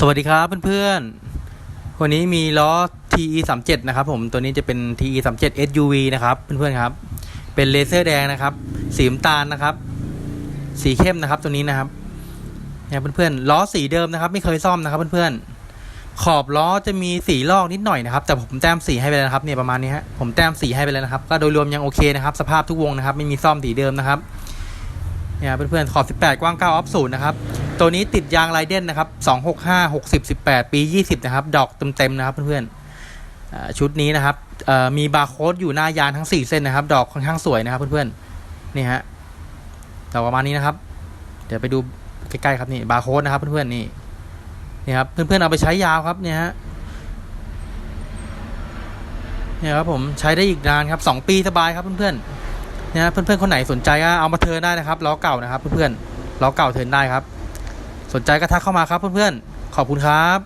สวัสดีครับเพื่อนๆ วันนี้มีล้อ TE 3 7นะครับผมตัวนี้จะเป็น TE 3 7 SUV นะครับเพื่อนๆครับ เป็นเลเซอร์แดงนะครับ สีน้ำตาลนะครับ สีเข้มนะครับตัวนี้นะครับเนี่ยเพื่อนๆล้อสีเดิมนะครับ ไม่เคยซ่อมนะครับเพื่อนๆขอบล้อจะมีสีลอกนิดหน่อยนะครับ แต่ผมแต้มสีให้ไปแล้วนะครับเนี่ยประมาณนี้ฮะผมแต้มสีให้ไปแล้วนะครับ ก็โดยรวมยังโอเคนะครับ สภาพทุกวงนะครับ ไม่มีซ่อมสีเดิมนะครับเนี่ยเพื่อนๆขอบ 18 กว้าง9ออฟศูนย์นะครับ ตัวนี้ติดยางไรเด่นนะครับ265 60 18ปี20นะครับ ดอกเต็มๆนะครับเพื่อนๆอ่าชุดนี้นะครับมีบาร์โค้ดอยู่หน้ายางทั้ง4เส้นนะครับ ดอกค่อนข้างสวยนะครับเพื่อนๆนี่ฮะดอกประมาณนี้นะครับ เดี๋ยวไปดูใกล้ๆครับนี่บาร์โค้ดนะครับเพื่อนๆนี่นี่ครับเพื่อนๆเอาไปใช้ยาวครับเนี่ยฮะเนี่ยครับผมใช้ได้อีกนานครับ2ปีสบายครับเพื่อนๆเนี่ยเพื่อนๆคนไหนสนใจก็เอามาเทินได้นะครับล้อเก่านะครับ เพื่อนๆล้อเก่าเทินได้ครับ สนใจก็ทักเข้ามาครับเพื่อนๆ ขอบคุณครับ